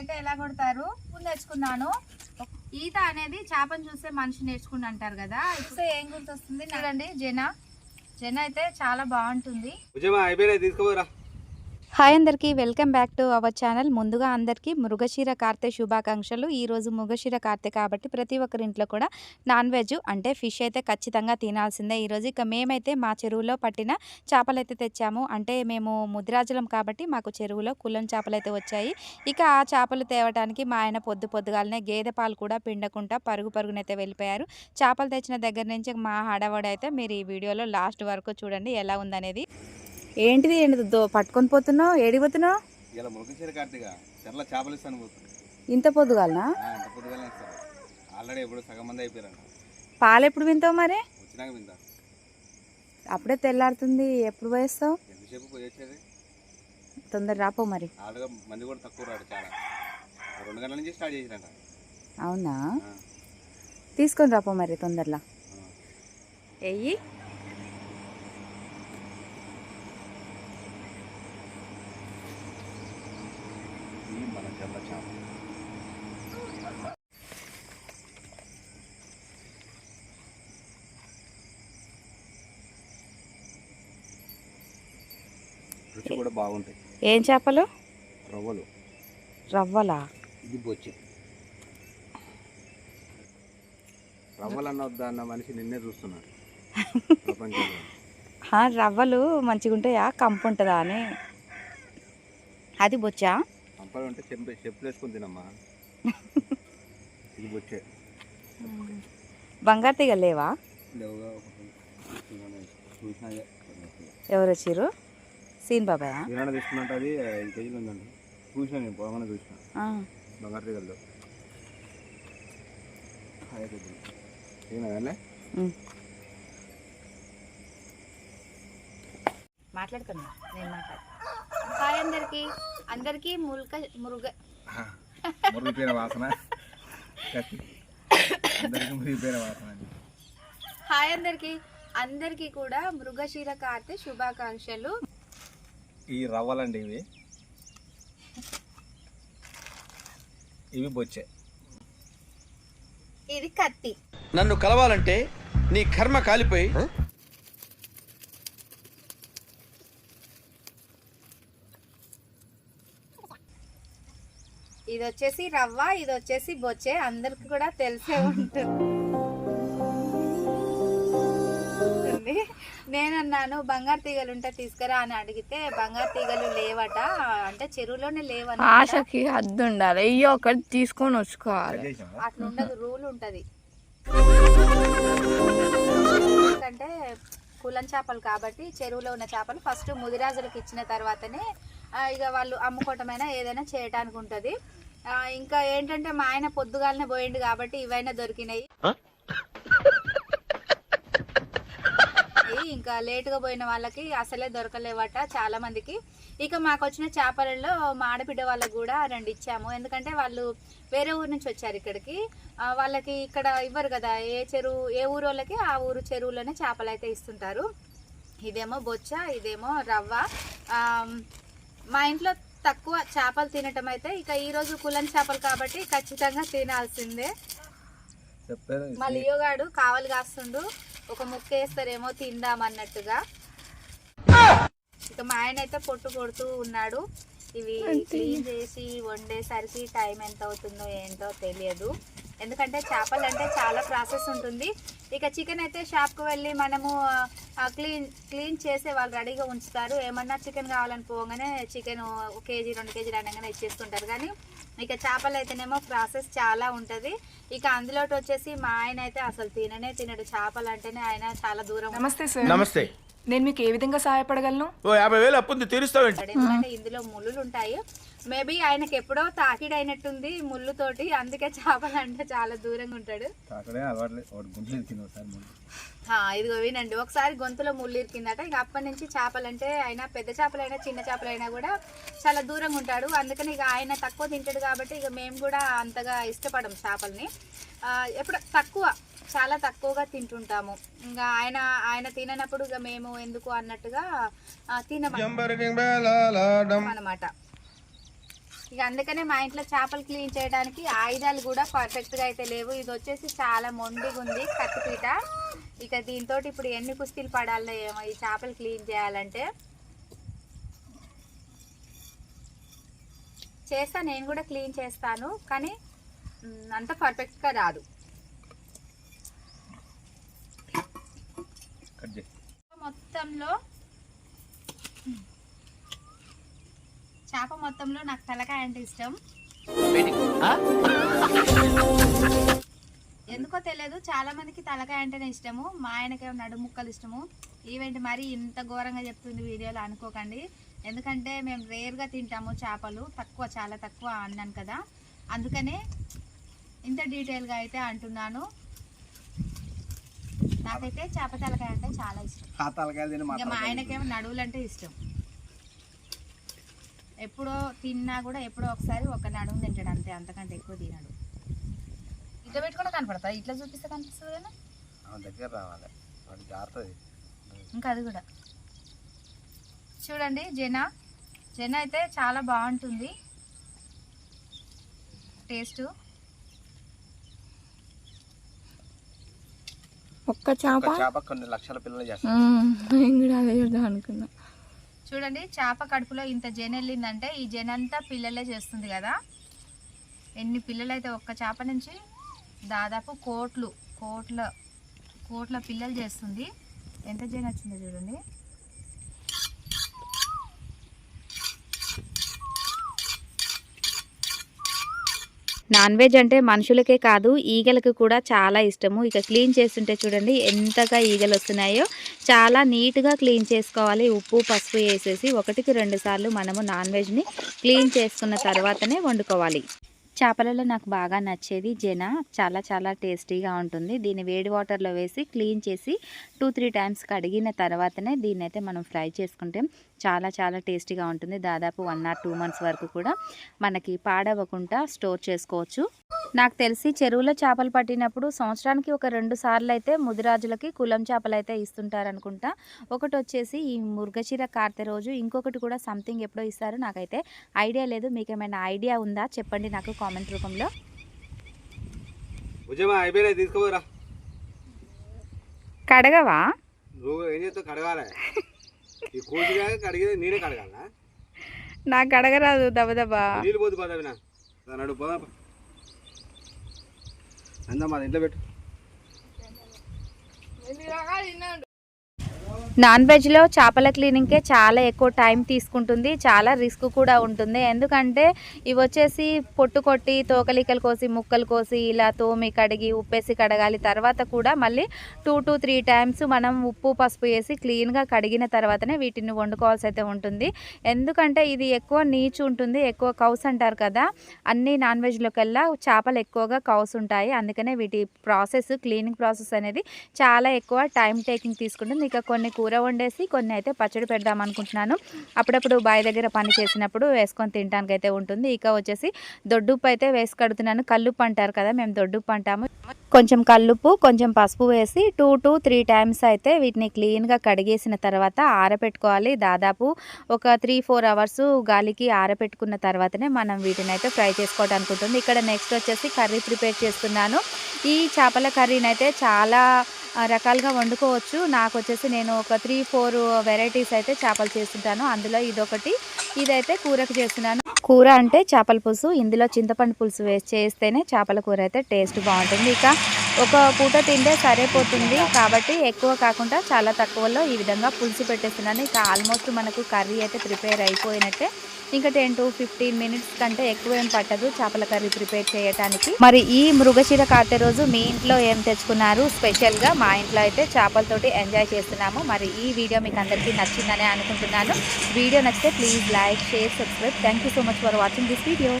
అయితే ఎలా కొడతారు? ముందు తెచ్చుకున్నాను. ఈత అనేది చేపను చూస్తే మనిషి నేర్చుకుని అంటారు కదా. ఇప్పుడు ఏం గుర్తొస్తుంది? చూడండి జన. జన అయితే చాలా బాగుంటుంది. ఉద్యమా హాయ్ అందరికీ welcome back to our channel. ముందుగా అందరికీ మృగశిర కార్తె శుభాకాంక్షలు. ఈరోజు మృగశీర మృగశిర కార్తె కాబట్టి ప్రతి ఒక్కరి ఇంట్లో కూడా నాన్ వెజ్ అంటే ఫిష్ అయితే ఖచ్చితంగా తినాల్సిందే. ఈరోజు ఇక మేమైతే మా చెరువులో పట్టిన చేపలు అయితే తెచ్చాము. అంటే మేము ముదిరాజులం కాబట్టి మాకు చెరువులో కులం చేపలు అయితే వచ్చాయి. ఇక ఆ చేపలు తేవటానికి మా ఆయన పొద్దు పొద్దుగాలనే గేదె పాలు కూడా పిండకుండా పరుగు పరుగునైతే వెళ్ళిపోయారు. చేపలు తెచ్చిన దగ్గర నుంచి మా హడావడి అయితే మీరు ఈ వీడియోలో లాస్ట్ వరకు చూడండి ఎలా ఉందనేది. ఏంటిది దో పట్టుకొని పోతున్నావు? ఏడిపోతున్నావు ఇలా ములకశీర కార్తీక చెర్ల చేపలు ఇస్తాను పోతుంది ఇంత పొద్దుగాలనా? ఆల్రెడీ ఎప్పుడు సగం మంది అయిపోయారంట పాలు ఎప్పుడు వింటావు మరి? వచ్చినాక అప్పుడే తెల్లారుతుంది. ఎప్పుడు పోయేస్తావు? ఎంతసేపు తొందర రాపో మరి. ఆల్రెడీ మంది కూడా తక్కువ రాడు చాలా. రెండు గంటల నుంచి స్టార్ట్ చేసిరంట. అవునా? తీసుకొని రాపో మరి తొందరలా. ఎయ్యి చెర్ల చేప రుచి కూడా బాగుంటాయి. ఏం చేపలు? రవ్వలు. రవ్వలా? ఇది బొచ్చి రవ్వలన్న వద్దా అన్న మనిషి నిన్నే చూస్తున్నాడు. ప్రపంచంలో రవ్వలు మంచిగా ఉంటాయా కంపు ఉంటుందా అని. అది బొచ్చా? ఉంటే చెప్పు చెప్పులు వేసుకొని తినమ్మా. ఇది బొచ్చే. బంగారు తీగ లేవా? ఎవరు వచ్చిర్రు? సీన్ బాబాయ్? కిరాణా తీసుకున్నట్టు అది ఐదు కేజీలు ఉందండి. చూసినా నేను పొగమని చూసిన. బంగారు వెళ్ళే మాట్లాడుతున్నా నేను మాట్లాడు హాయ్ అందరికి. అందరికి ముల్క మురుగ. మురిగిపోయిన వాసన. కత్తి. అందరికీ మురిగిపోయిన వాసన అది. హాయ్ అందరికి. అందరికి కూడా మృగశిర కార్తె శుభాకాంక్షలు. ఈ రవ్వలండి ఇవి. ఇవి బొచ్చే. ఇది కత్తి. నన్ను కలవాలంటే నీ కర్మ కాలిపోయి ఇది వచ్చేసి రవ్వ ఇది వచ్చేసి బొచ్చే అందరికి కూడా తెలిసే ఉంటుంది. నేనన్నాను బంగారు తీగలు ఉంటే తీసుకురా అని అడిగితే బంగారు తీగలు లేవట అంటే చెరువులోనే లేవని ఆశకి హద్దు ఉండాలి అయ్యో ఒకటి తీసుకొని వచ్చుకోవాలి. అట్లా ఉండదు రూల్ ఉంటది. ఎందుకంటే కులం చేపలు కాబట్టి చెరువులో ఉన్న చేపలు ఫస్ట్ ముదిరాజులకు ఇచ్చిన తర్వాతనే ఇక వాళ్ళు అమ్ముకోవటమైనా ఏదైనా చేయటానికి ఉంటుంది. ఇంకా ఏంటంటే మా ఆయన పొద్దుగాలనే పోయిండు కాబట్టి ఇవైనా దొరికినాయి. ఇంకా లేటుగా పోయిన వాళ్ళకి అసలే దొరకలేవట చాలా మందికి. ఇక మాకు వచ్చిన చేపలలో మా ఆడబిడ్డ వాళ్ళకి కూడా రెండు ఇచ్చాము. ఎందుకంటే వాళ్ళు వేరే ఊరు నుంచి వచ్చారు ఇక్కడికి. వాళ్ళకి ఇక్కడ ఇవ్వరు కదా ఏ చెరువు ఏ ఊరు వాళ్ళకి ఆ ఊరు చెరువులోనే చేపలు అయితే ఇస్తుంటారు. ఇదేమో బొచ్చ ఇదేమో రవ్వ. మా ఇంట్లో తక్కువ చేపలు తినటం అయితే ఇక ఈ రోజు కులం చేపలు కాబట్టి ఖచ్చితంగా తినాల్సిందే. చెప్పారు. మా లియోగాడు కావలి కాస్తుండు. ఒక ముక్క వేస్తారేమో తిందాం అన్నట్టుగా. ఇక మా ఆయన అయితే పొట్టు కొడుతూ ఉన్నాడు. ఇవి క్లీన్ చేసి వండేసరికి టైం ఎంత అవుతుందో ఏంటో తెలియదు. ఎందుకంటే చేపలు అంటే చాలా ప్రాసెస్ ఉంటుంది. ఇక చికెన్ అయితే షాప్కి వెళ్ళి మనము క్లీన్ క్లీన్ చేసే వాళ్ళు రెడీగా ఉంచుతారు. ఏమన్నా చికెన్ కావాలని పోగానే చికెన్ ఒక కేజీ రెండు కేజీలు అనగానే ఇచ్చేస్తుంటారు. కానీ ఇక చేపలు అయితేనేమో ప్రాసెస్ చాలా ఉంటుంది. ఇక అందులోటి వచ్చేసి మా ఆయన అయితే అసలు తిననే తినడు. చేపలు అంటేనే ఆయన చాలా దూరం నమస్తే సార్. నమస్తే. నేను మీకు ఏ విధంగా సహాయపడగలను? ఓ యాభై వేలు అప్పుంది తీరుస్తావేంటి? ఉంటాడు. ఎందుకంటే ఇందులో ముళ్ళులు ఉంటాయి మేబీ ఆయనకి ఎప్పుడో తాకిడైనట్టుంది ముళ్ళుతోటి అందుకే చేపలు అంటే చాలా దూరంగా ఉంటాడు. కాకడే అలవాట్లేదు ఇదిగో వినండి. ఒకసారి గొంతులో ముళ్ళు ఇరికిందట. ఇక అప్పటి నుంచి చేపలంటే ఆయన పెద్ద చేపలైనా చిన్న చేపలైనా కూడా చాలా దూరంగా ఉంటాడు. అందుకని ఇక ఆయన తక్కువ తింటాడు కాబట్టి ఇక మేము కూడా అంతగా ఇష్టపడం చేపల్ని. ఎప్పుడు తక్కువ చాలా తక్కువగా తింటుంటాము. ఇంకా ఆయన ఆయన తిననప్పుడు ఇక మేము ఎందుకు అన్నట్టుగా తినము అనమాట. ఇక అందుకనే మా ఇంట్లో చేపలు క్లీన్ చేయడానికి ఆయుధాలు కూడా పర్ఫెక్ట్గా అయితే లేవు. ఇది వచ్చేసి చాలా మొండిగా ఉంది కత్తిపీట. ఇక దీంతో ఇప్పుడు ఎన్ని కుస్తీలు పడాలో ఏమో ఈ చేపలు క్లీన్ చేయాలంటే. చేస్తా నేను కూడా క్లీన్ చేస్తాను కానీ అంత పర్ఫెక్ట్గా రాదు. మొత్తంలో చేప మొత్తంలో నాకు తలకాయ అంటే ఇష్టం. ఎందుకో తెలియదు చాలా మందికి తలకాయ అంటేనే ఇష్టము. మా ఆయనకేమో నడుము ముక్కలు ఇష్టము. ఈవెంట్ మరి ఇంత ఘోరంగా చెప్తుంది వీడియోలో అనుకోకండి. ఎందుకంటే మేము రేర్గా తింటాము చేపలు. తక్కువ చాలా తక్కువ అన్నాను కదా. అందుకనే ఇంత డీటెయిల్గా అయితే అంటున్నాను. నాకైతే చేప తలకాయ అంటే చాలా ఇష్టం. మా ఇంకా మా తలకాయలు ఆయనకేమో నడువులు అంటే ఇష్టం. ఎప్పుడో తిన్నా కూడా ఎప్పుడో ఒకసారి ఒక నడుము తింటాడు అంతే. అంతకంటే ఎక్కువ తినడు. ఇట్లా పెట్టుకుంటే కనపడతా? ఇట్లా చూపిస్తే కనిపిస్తుంది కదా దగ్గర రావాలి. వాడు జారుతుంది ఇంకా అది కూడా. చూడండి జన. జన అయితే చాలా బాగుంటుంది. టేస్ట్. ఒక్క చేప? చేప కొన్ని లక్షల పిల్లలు కూడా అదే చూద్దాం అనుకున్నా. చూడండి చేప కడుపులో ఇంత జన వెళ్ళిందంటే ఈ జన అంతా పిల్లలే చేస్తుంది కదా. ఎన్ని పిల్లలు అయితే ఒక్క చేప నుంచి దాదాపు కోట్లు కోట్ల కోట్ల పిల్లలు చేస్తుంది. ఎంత జన వచ్చిందో చూడండి. నాన్ వెజ్ అంటే మనుషులకే కాదు ఈగలకు కూడా చాలా ఇష్టము. ఇక క్లీన్ చేస్తుంటే చూడండి ఎంతగా ఈగలు వస్తున్నాయో. చాలా నీట్గా క్లీన్ చేసుకోవాలి. ఉప్పు పసుపు వేసేసి ఒకటికి రెండు సార్లు మనము నాన్ వెజ్ని క్లీన్ చేసుకున్న తర్వాతనే వండుకోవాలి. చేపలలో నాకు బాగా నచ్చేది జన. చాలా చాలా టేస్టీగా ఉంటుంది. దీన్ని వేడి వాటర్లో వేసి క్లీన్ చేసి టూ త్రీ టైమ్స్ కడిగిన తర్వాతనే దీన్ని అయితే మనం ఫ్రై చేసుకుంటే చాలా చాలా టేస్టీగా ఉంటుంది. దాదాపు వన్ ఆర్ టూ మంత్స్ వరకు కూడా మనకి పాడవకుండా స్టోర్ చేసుకోవచ్చు. నాకు తెలిసి చెరువులో చేపలు పట్టినప్పుడు సంవత్సరానికి ఒక రెండు సార్లు అయితే ముదిరాజులకి కులం చేపలు అయితే ఇస్తుంటారు అనుకుంటా ఒకటి వచ్చేసి ఈ మురుగశిర కార్తె రోజు ఇంకొకటి కూడా సంథింగ్ ఎప్పుడో ఇస్తారు. నాకైతే ఐడియా లేదు. మీకు ఏమైనా ఐడియా ఉందా? చెప్పండి నాకు కామెంట్ రూపంలో. కడగవా? నువ్వు ఏం చేస్తావు? కడగాలి. ఈ కూతుగా కడిగేది నేనే కడగాలా నాకు కడగరాదు దబదబా. నీళ్ళు పోతు పదవినా. నడు పోదా. అందమ్మా అది ఇంట్లో పెట్టు. నాన్ వెజ్లో చేపల క్లీనింగ్కే చాలా ఎక్కువ టైం తీసుకుంటుంది చాలా రిస్క్ కూడా ఉంటుంది. ఎందుకంటే ఇవి వచ్చేసి పొట్టు కొట్టి తోకలికలు కోసి ముక్కలు కోసి ఇలా తోమి కడిగి ఉప్పేసి కడగాలి. తర్వాత కూడా మళ్ళీ టూ టు త్రీ టైమ్స్ మనం ఉప్పు పసుపు వేసి క్లీన్గా కడిగిన తర్వాతనే వీటిని వండుకోవాల్సి అయితే ఉంటుంది. ఎందుకంటే ఇది ఎక్కువ నీచు ఉంటుంది ఎక్కువ కౌస్ అంటారు కదా అన్ని నాన్ వెజ్లోకెల్లా చేపలు ఎక్కువగా కౌస్ ఉంటాయి. అందుకనే వీటి ప్రాసెస్ క్లీనింగ్ ప్రాసెస్ అనేది చాలా ఎక్కువ టైం టేకింగ్ తీసుకుంటుంది. ఇక కొన్ని కూర వండేసి కొన్ని అయితే పచ్చడి పెడదాం అనుకుంటున్నాను. అప్పుడప్పుడు బావి దగ్గర పని చేసినప్పుడు వేసుకొని తినడానికి అయితే ఉంటుంది. ఇక వచ్చేసి దొడ్డుప్పు అయితే వేసి కడుతున్నాను. కల్లుప్పు అంటారు కదా మేము దొడ్డుప్పు అంటాము. కొంచెం కల్లుప్పు కొంచెం పసుపు వేసి టూ టు త్రీ టైమ్స్ అయితే వీటిని క్లీన్గా కడిగేసిన తర్వాత ఆరబెట్టుకోవాలి దాదాపు ఒక త్రీ ఫోర్ అవర్స్ గాలికి ఆరబెట్టుకున్న తర్వాతనే మనం వీటిని అయితే ఫ్రై చేసుకోవడానికి ఉంటుంది. ఇక్కడ నెక్స్ట్ వచ్చేసి కర్రీ ప్రిపేర్ చేస్తున్నాను. ఈ చేపల కర్రీని అయితే చాలా రకాలుగా వండుకోవచ్చు. నాకు వచ్చేసి నేను ఒక త్రీ ఫోర్ వెరైటీస్ అయితే చేపలు చేస్తుంటాను. అందులో ఇదొకటి. ఇదైతే కూరకు చేస్తున్నాను. కూర అంటే చేపల పులుసు. ఇందులో చింతపండు పులుసు వేసి చేస్తేనే చేపల కూర అయితే టేస్ట్ బాగుంటుంది. ఇక ఒక పూట తింటే సరిపోతుంది. కాబట్టి ఎక్కువ కాకుండా చాలా తక్కువలో ఈ విధంగా పులుసు పెట్టేస్తున్నాను. ఇక ఆల్మోస్ట్ మనకు కర్రీ అయితే ప్రిపేర్ అయిపోయినట్టే ఇంకా టెన్ టు ఫిఫ్టీన్ మినిట్స్ కంటే ఎక్కువ ఏం పట్టదు చేపల కర్రీ ప్రిపేర్ చేయడానికి మరి ఈ మృగశిర కార్తె రోజు మీ ఇంట్లో ఏం తెచ్చుకున్నారు? స్పెషల్గా మా ఇంట్లో అయితే చేపలతోటి ఎంజాయ్ చేస్తున్నాము. మరి ఈ వీడియో మీకు అందరికీ నచ్చిందని అనుకుంటున్నాను. వీడియో నచ్చితే please like share subscribe thank you so much for watching this video